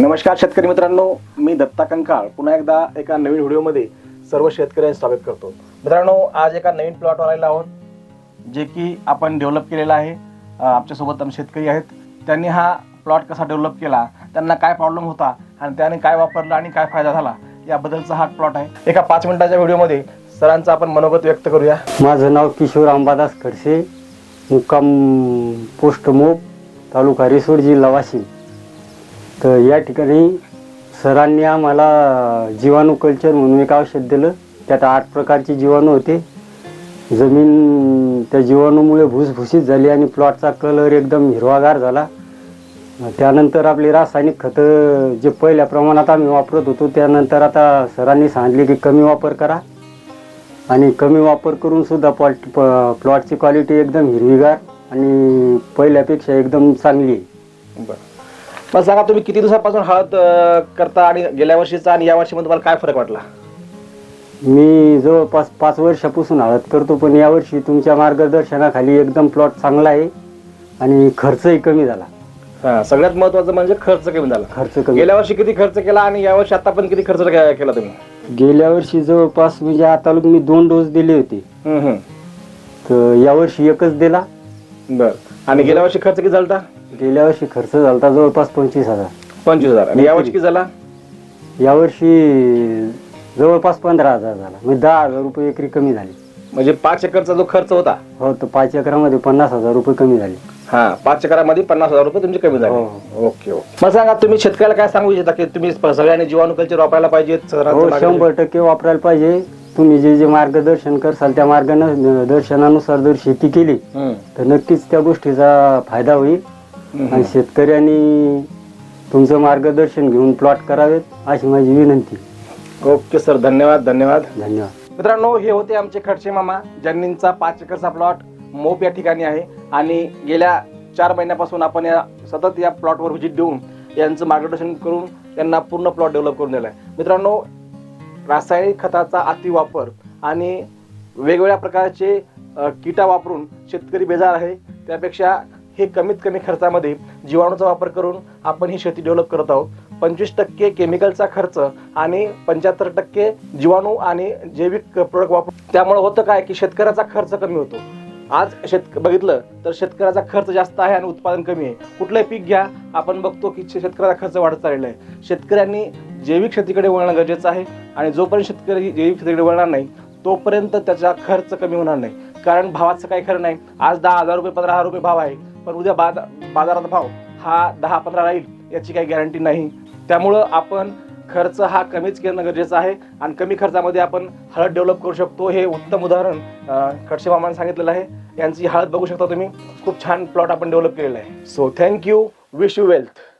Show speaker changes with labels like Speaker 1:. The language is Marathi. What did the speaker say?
Speaker 1: नमस्कार शेतकरी मित्रांनो मी दत्ता कंकाळ. पुन्हा एकदा एका नवीन व्हिडिओमध्ये सर्व शेतकऱ्यांचे स्वागत करतो. मित्रांनो आज एका नवीन प्लॉटवर आलेला आहोत जे की आपण डेव्हलप केलेला आहे. आमच्यासोबत शेतकरी आहेत. त्यांनी हा प्लॉट कसा डेव्हलप केला त्यांना काय प्रॉब्लेम होता आणि त्याने काय वापरलं आणि काय फायदा झाला याबद्दलचा हा प्लॉट आहे. एका पाच मिनिटाच्या व्हिडिओमध्ये सरांचा आपण मनोगत व्यक्त करूया.
Speaker 2: माझं नाव किशोर अंबादास खडसे मुक्काम पोस्ट मोप तालुका रिसोड जिल्हा वाशिम. तर या ठिकाणी सरांनी आम्हाला जीवाणू कल्चर म्हणून एक औषध दिलं. त्यात आठ प्रकारचे जीवाणू होते. जमीन त्या जीवाणूमुळे भुसभुशीत झाली आणि प्लॉटचा कलर एकदम हिरवागार झाला. त्यानंतर आपली रासायनिक खतं जे पहिल्या प्रमाणात आम्ही वापरत होतो त्यानंतर आता सरांनी सांगितले की कमी वापर करा. आणि कमी वापर करून सुद्धा प्लॉट प- प्लॉटची क्वालिटी एकदम हिरवीगार आणि पहिल्यापेक्षा एकदम चांगली आहे.
Speaker 1: बरं. मला सांगा तुम्ही किती दिवसापासून हळद अं, करता आणि गेल्या वर्षीचा आणि या वर्षीमध्ये तुम्हाला काय फरक वाटला?
Speaker 2: मी जवळपास पाच वर्षापासून हळद करतो पण यावर्षी तुमच्या मार्गदर्शनाखाली एकदम प्लॉट चांगला आहे आणि खर्चही कमी झाला.
Speaker 1: हा सगळ्यात महत्वाचं म्हणजे खर्च कमी झाला.
Speaker 2: खर्च कमी.
Speaker 1: गेल्या वर्षी किती खर्च केला आणि या वर्षी आता पण किती खर्च के- केला तुम्ही?
Speaker 2: गेल्या वर्षी जवळपास म्हणजे आता मी दोन डोस दिले होते.
Speaker 1: हम्म, हम्म.
Speaker 2: तर यावर्षी एकच दिला.
Speaker 1: बर. आणि गेल्या वर्षी खर्च किती झाला
Speaker 2: गेल्या वर्षी खर्च झाला होता जवळपास पंचवीस हजार.
Speaker 1: पंचवीस हजार. आणि या वर्षी किती झाला?
Speaker 2: यावर्षी जवळपास पंधरा हजार झाला. म्हणजे दहा हजार रुपये एकरी कमी झाले.
Speaker 1: म्हणजे पाच एकरचा जो खर्च होता?
Speaker 2: हो तर पाच एकरामध्ये पन्नास हजार रुपये कमी झाले.
Speaker 1: हा पाच एकरामध्ये पन्नास हजार रुपये तुमचे कमी झाले.
Speaker 2: हो.
Speaker 1: Okay okay. मला सांगा तुम्ही शेतकऱ्याला काय सांगू इच्छिता की तुम्ही सगळ्यांनी जीवाणू कल्चर वापरायला पाहिजे
Speaker 2: हो शंभर टक्के वापरायला पाहिजे. तुम्ही जे जे मार्गदर्शन करसाल त्या मार्गदर्शनानुसार जर शेती केली तर नक्कीच त्या गोष्टीचा फायदा होईल. आणि शेतकऱ्यांनी तुमचं मार्गदर्शन घेऊन प्लॉट करावेत अशी माझी विनंती.
Speaker 1: Okay sir. धन्यवाद धन्यवाद.
Speaker 2: धन्यवाद.
Speaker 1: मित्रांनो हे होते आमचे खडसे मामा. ज्यांनींचा पाच एकरचा प्लॉट मोप या ठिकाणी आहे. आणि गेल्या चार महिन्यापासून आपण या सतत या प्लॉटवर व्हिजिट देऊन यांचं मार्गदर्शन करून त्यांना पूर्ण प्लॉट डेव्हलप करून दिला आहे मित्रांनो रासायनिक खताचा अतिवापर आणि वेगवेगळ्या प्रकारचे किटा वापरून शेतकरी बेजार आहे. त्यापेक्षा हे कमीत कमी खर्चामध्ये जीवाणूचा वापर करून आपण ही शेती डेव्हलप करत आहोत. पंचवीस टक्के केमिकलचा खर्च आणि पंच्याहत्तर टक्के जीवाणू आणि जैविक प्रोडक्ट वापर त्यामुळे होतं काय की शेतकऱ्याचा खर्च कमी होतो. आज शेत बघितलं तर शेतकऱ्याचा खर्च जास्त आहे आणि उत्पादन कमी आहे. कुठलंही पीक घ्या आपण बघतो की शेतकऱ्याचा खर्च वाढत चाललेला आहे. शेतकऱ्यांनी जैविक शेतीकडे वळणं गरजेचं आहे आणि जोपर्यंत शेतकरी जैविक शेतीकडे वळणार नाही तोपर्यंत त्याचा खर्च कमी होणार नाही. कारण भावाचं काही खरं नाही. आज दहा हजार रुपये पंधरा हजार रुपये भाव आहे. पण उद्या बाजा बाजारात भाव हा दहा पंधरा राहील याची काही गॅरंटी नाही. त्यामुळं आपण खर्च हा कमीच करणं गरजेचं आहे आणि कमी खर्चामध्ये आपण हळद डेव्हलप करू शकतो. हे उत्तम उदाहरण अं, खडसे मामाने सांगितलेलं आहे. यांची हळद बघू शकता तुम्ही. खूप छान प्लॉट आपण डेव्हलप केलेला आहे. So thank you wish you wealth